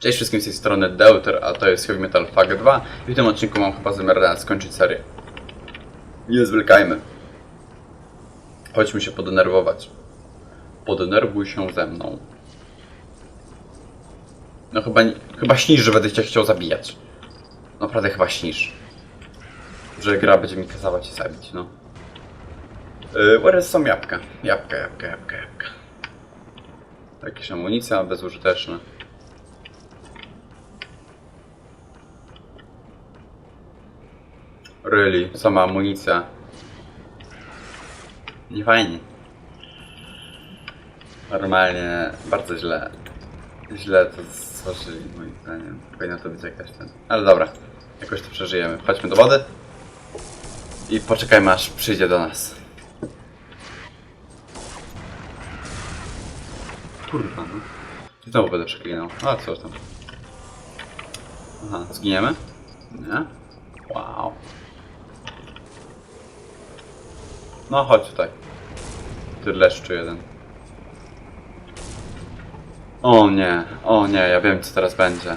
Cześć wszystkim z tej strony Deuter, a to jest Heavy Metal Fag 2 i w tym odcinku mam chyba zamiar skończyć serię. Nie zwlekajmy. Chodźmy się podenerwować. Podenerwuj się ze mną. No chyba, chyba śnisz, że będę cię chciał zabijać. Naprawdę chyba śnisz. Że gra będzie mi kazała cię zabić, no. Yy, where są jabłka? Jabłka, jabłka, jabłka, jabłka. Jakieś amunicja bezużyteczne. Really, sama amunicja. Nie fajnie. Normalnie bardzo źle. Źle to stworzyli moim zdaniem. Powinno to być jakaś ten. Ale dobra, jakoś to przeżyjemy. Chodźmy do wody i poczekajmy aż przyjdzie do nas. Kurwa no. Znowu będę przeklinał. A co tam? Aha, zginiemy? Nie? Wow. No chodź tutaj. Ty leszczu jeden. O nie, o nie, ja wiem co teraz będzie.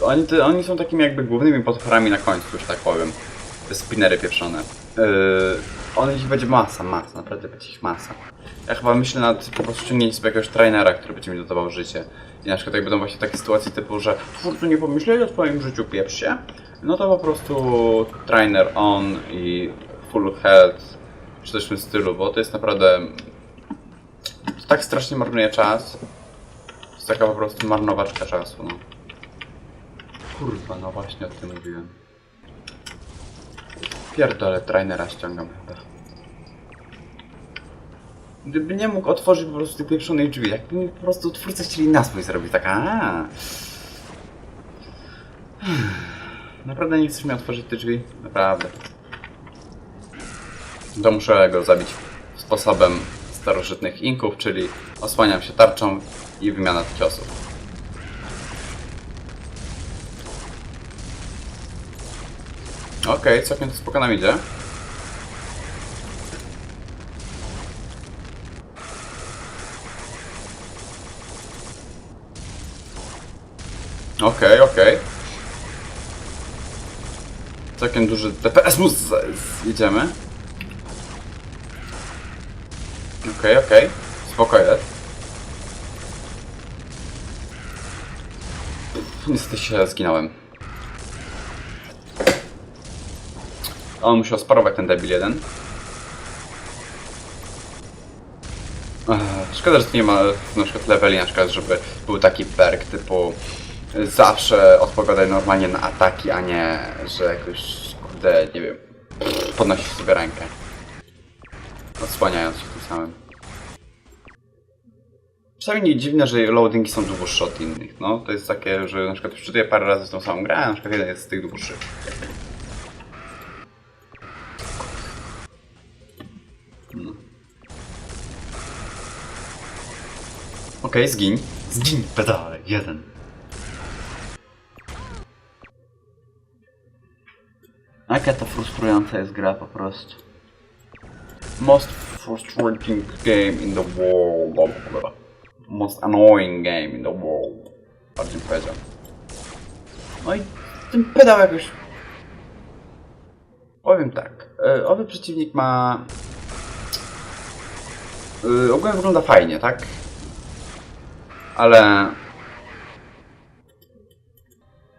Oni, ty, oni są takimi jakby głównymi potworami na końcu, że tak powiem. Te spinery pieprzone. Yy, on ich będzie masa, masa, naprawdę będzie ich masa. Ja chyba myślę nad po prostu ściągnięciem sobie jakiegoś trainera, który będzie mi dodawał życie. I na przykład jak będą właśnie takie sytuacje typu, że twórcy nie pomyśleli o twoim życiu, pieprz się. No to po prostu trainer on i full health, czy coś w tym stylu, bo to jest naprawdę... To tak strasznie marnuje czas. To jest taka po prostu marnowaczka czasu, no. Kurwa, no właśnie o tym mówiłem. Pierdolę, trainera ściągam chyba. Gdyby nie mógł otworzyć po prostu pieprzonych drzwi, jakby mi po prostu twórcy chcieli na swój zrobić, tak aaa. Naprawdę nie chcesz mi otworzyć te drzwi? Naprawdę. To muszę go zabić sposobem starożytnych inków, czyli osłaniam się tarczą i wymiana ciosów. Okej, całkiem to spoko nam idzie. Okej, okej. Całkiem duży DPS mu jedziemy. Okej, okej. Spokojnie. Niestety się zginąłem. On musiał sparować ten debil jeden. Ech, Szkoda, że tu nie ma na przykład leveli, na przykład, żeby był taki perk typu zawsze odpowiadaj normalnie na ataki, a nie, że jakoś, kurde, nie wiem, podnosisz sobie rękę. Odsłaniając się tym samym. Czasami nie dziwne, że loadingi są dłuższe od innych, no. To jest takie, że na przykład wczytuję parę razy tą samą grę, a na przykład jeden jest z tych dłuższych. Okej, zgiń. Zgiń, pedale, jeden. Jaka to frustrująca jest gra po prostu. Most frustrating game in the world. Most annoying game in the world. Bardziej powiedział. No i ten pedał jakoś... Powiem tak. e, Owy przeciwnik ma... Yy, ogólnie wygląda fajnie, tak? Ale...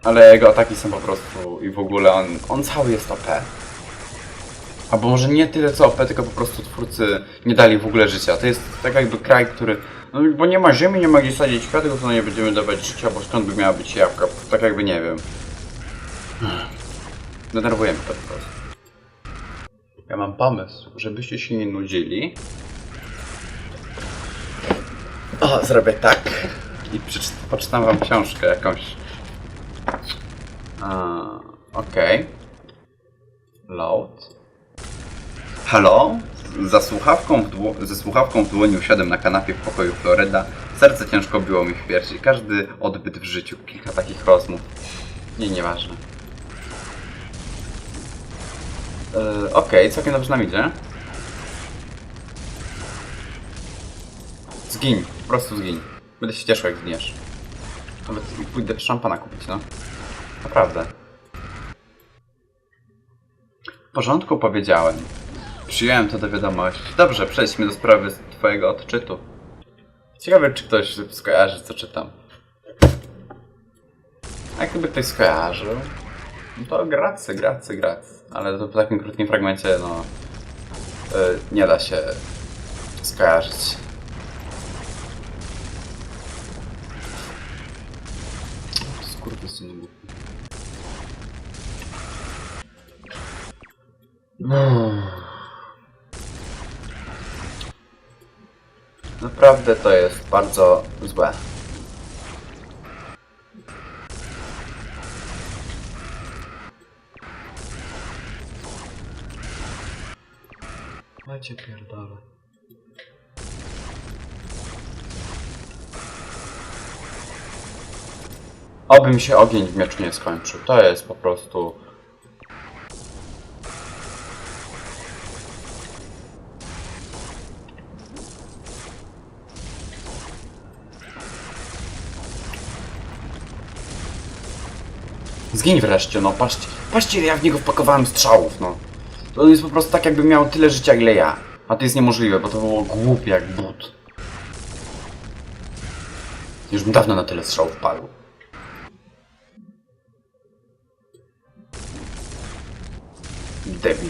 Ale jego ataki są po prostu i w ogóle on, on cały jest OP. Albo może nie tyle co OP, tylko po prostu twórcy nie dali w ogóle życia. To jest tak jakby kraj, który... No bo nie ma ziemi, nie ma gdzie sadzić kwiatów, to nie będziemy dawać życia, bo skąd by miała być jabłka? Tak jakby nie wiem. Denerwujemy to po prostu. Ja mam pomysł, żebyście się nie nudzili. O, zrobię tak. I poczytam wam książkę jakąś. Okej. Load. Halo? Za słuchawką w ze słuchawką w dłoni usiadłem na kanapie w pokoju Floryda. Serce ciężko biło mi w piersi. Każdy odbyt w życiu. Kilka takich rozmów. Nie, nieważne. Yy, Okej, całkiem dobrze nam idzie. Zgiń, po prostu zgiń. Będę się cieszył jak zginiesz. Nawet pójdę szampana kupić, no. Naprawdę. W porządku powiedziałem. Przyjąłem to do wiadomości. Dobrze, przejdźmy do sprawy twojego odczytu. Ciekawe, czy ktoś skojarzy, co czytam. A jak gdyby ktoś skojarzył, no to gracy, gracy, gracy. Ale to po takim krótkim fragmencie, no... y, nie da się skojarzyć. No. Naprawdę to jest bardzo złe. Macie pierdolę. Oby mi się ogień w mieczu nie skończył. To jest po prostu... Zgiń wreszcie, no patrzcie. Patrzcie, ja w niego wpakowałem strzałów, no. To jest po prostu tak, jakby miał tyle życia, ile ja. A to jest niemożliwe, bo to było głupie jak but. Już bym dawno na tyle strzałów padł. Debil.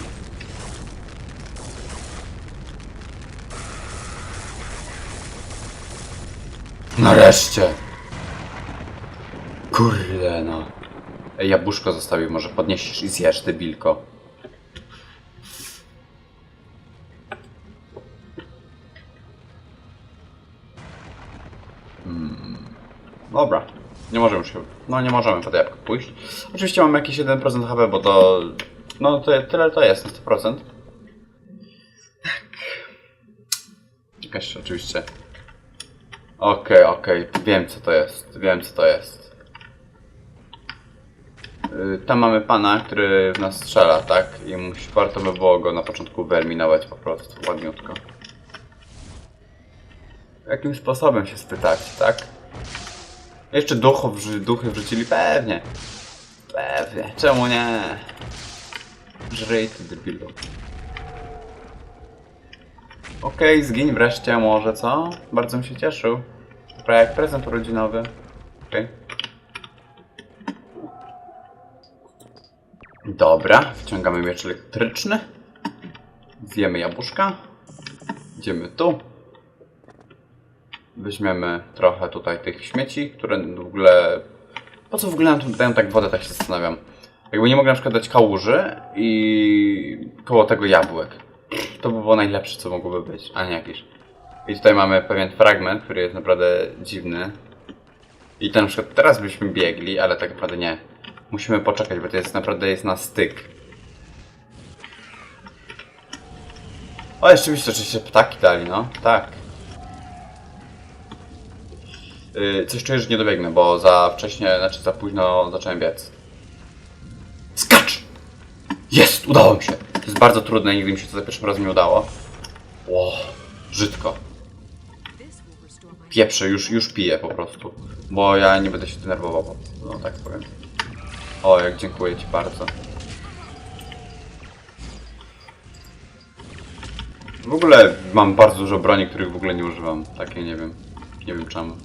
Nareszcie! Kurde no. Jabłuszko zostawił, może podniesiesz i zjesz, debilko. Dobra. Nie możemy się. No nie możemy pod jabłko pójść. Oczywiście mamy jakieś 1% HP, bo to. No to tyle to jest na 100%. Tak. Jakaś oczywiście. Okej, okej. Wiem co to jest. Wiem co to jest. Y, Tam mamy pana, który w nas strzela, tak? I musi, warto by było go na początku wyeliminować po prostu, ładniutko. Jakim sposobem się spytać, tak? Jeszcze duchów, duchy wrzucili? Pewnie. Pewnie. Czemu nie? Żryj ty debilu. Okej, zgiń wreszcie może, co? Bardzo mi się cieszył. Prawie jak prezent urodzinowy. Okej. Dobra, wciągamy miecz elektryczny. Zjemy jabłuszka. Idziemy tu. Weźmiemy trochę tutaj tych śmieci, które w ogóle... Po co w ogóle nam tu dają tak wodę, tak się zastanawiam. Jakby nie mogli na przykład dać kałuży i koło tego jabłek. To by było najlepsze, co mogłoby być, a nie jakieś. I tutaj mamy pewien fragment, który jest naprawdę dziwny. I to na przykład teraz byśmy biegli, ale tak naprawdę nie. Musimy poczekać, bo to jest naprawdę jest na styk. O, jeszcze mi oczywiście ptaki dali, no. Tak. Yy, coś czuję, że nie dobiegnę, bo za wcześnie, znaczy za późno zacząłem biec. Skacz! Jest! Udało mi się! To jest bardzo trudne, nigdy mi się to za pierwszym razem nie udało. Ło, brzydko. Pieprzę, już, już piję po prostu. Bo ja nie będę się denerwował. No tak powiem. O, jak dziękuję Ci bardzo. W ogóle mam bardzo dużo broni, których w ogóle nie używam. Takie nie wiem. Nie wiem czemu.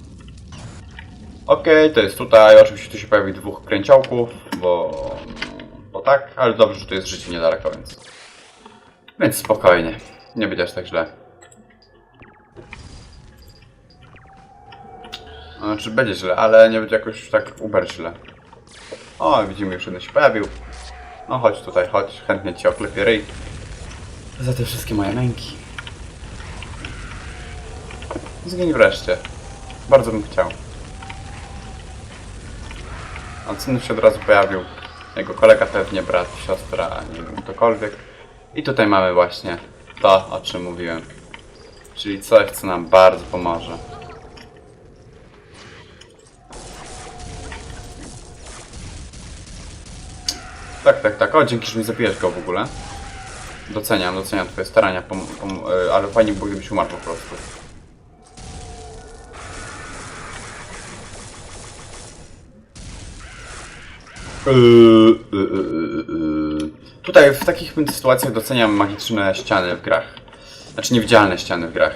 Okej, to jest tutaj. Oczywiście tu się pojawi dwóch kręciołków, bo... Bo tak, ale dobrze, że to jest życie niedaleko, więc... Więc spokojnie. Nie będzie aż tak źle. Znaczy będzie źle, ale nie będzie jakoś tak uber źle. O, widzimy już jeden się pojawił. No chodź tutaj, chodź, chętnie ci oklepię ryj. Za te wszystkie moje męki. Zgiń wreszcie. Bardzo bym chciał. A Cynów się od razu pojawił. Jego kolega pewnie, brat, siostra, nie wiem, ktokolwiek. I tutaj mamy właśnie to, o czym mówiłem. Czyli coś, co nam bardzo pomoże. Tak, tak, tak. O, dzięki, że mi zabijesz go w ogóle. Doceniam, doceniam twoje starania, pom, pom, e, ale fajnie było, gdybyś umarł po prostu. E, e, Tutaj w takich sytuacjach doceniam magiczne ściany w grach. Znaczy niewidzialne ściany w grach.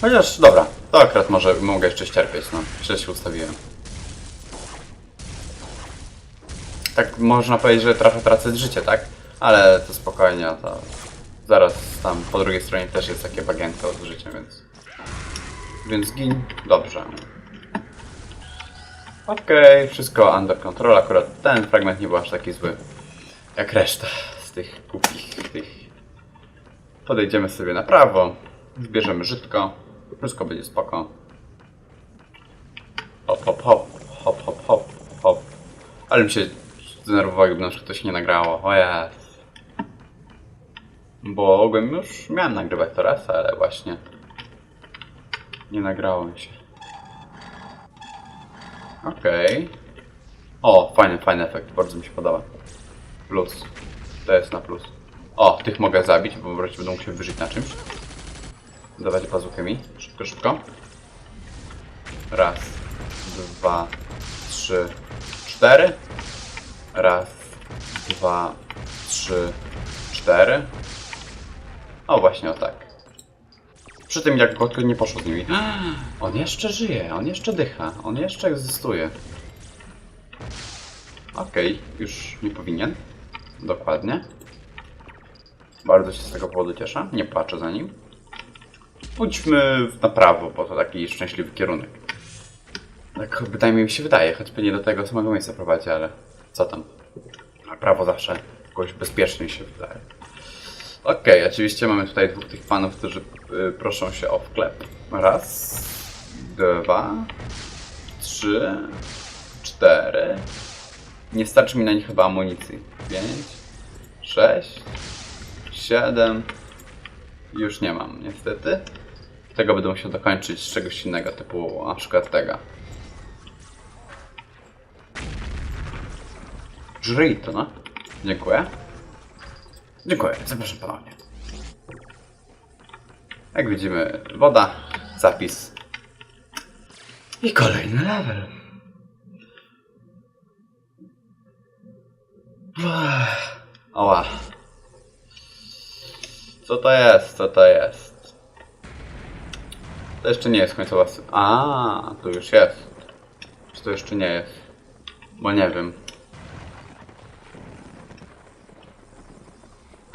Chociaż, dobra, to akurat może mogę jeszcze ścierpieć, no. Przecież się ustawiłem. Tak można powiedzieć, że trochę tracę życie, tak? Ale to spokojnie, to zaraz tam po drugiej stronie też jest takie bagienko z życiem, więc... Więc gin, dobrze. Okej, wszystko under control, akurat ten fragment nie był aż taki zły, jak reszta z tych głupich tych. Podejdziemy sobie na prawo, zbierzemy żytko, wszystko będzie spoko. Hop, hop, hop, hop, hop, hop, hop. Ale mi się zdenerwowało, jakby na przykład się nie nagrało, o. Bo ogólnie już miałem nagrywać to raz, ale właśnie nie nagrało mi się. Okej. O, fajny, fajny efekt, bardzo mi się podoba. Plus. To jest na plus. O, tych mogę zabić, bo wreszcie będą musiał wyżyć na czymś. Dawać bazukę mi. Szybko, szybko. Raz, dwa, trzy, cztery. Raz, dwa, trzy, cztery. O, właśnie o tak. Przy tym jak Gotko nie poszło z nimi. On jeszcze żyje, on jeszcze dycha, on jeszcze egzystuje. Okej, już nie powinien. Dokładnie. Bardzo się z tego powodu cieszę, nie płaczę za nim. Pójdźmy na prawo, bo to taki szczęśliwy kierunek. Tak bynajmniej mi się wydaje, choćby nie do tego samego miejsca prowadzi, ale co tam. Prawo zawsze jakoś bezpiecznie się wydaje. Okej, oczywiście mamy tutaj dwóch tych panów, którzy y, proszą się o wklep. Raz, dwa, trzy, cztery. Nie starczy mi na nich chyba amunicji. Pięć, sześć, siedem. Już nie mam, niestety. Tego będę musiał dokończyć z czegoś innego, typu na przykład tego. Żryj to, no. Dziękuję. Dziękuję, zapraszam ponownie. Jak widzimy, woda, zapis i kolejny level. Oła. Co to jest? Co to jest? To jeszcze nie jest końcowa A, tu już jest. Czy to jeszcze nie jest? Bo nie wiem.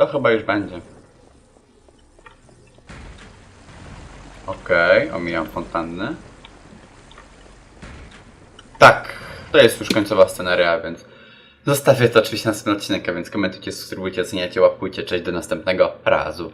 To chyba już będzie. Okej, omijam fontanny. Tak, to jest już końcowa scenaria, więc zostawię to oczywiście na następny odcinek, a więc komentujcie, subskrybujcie, oceniajcie, łapkujcie. Cześć, do następnego razu.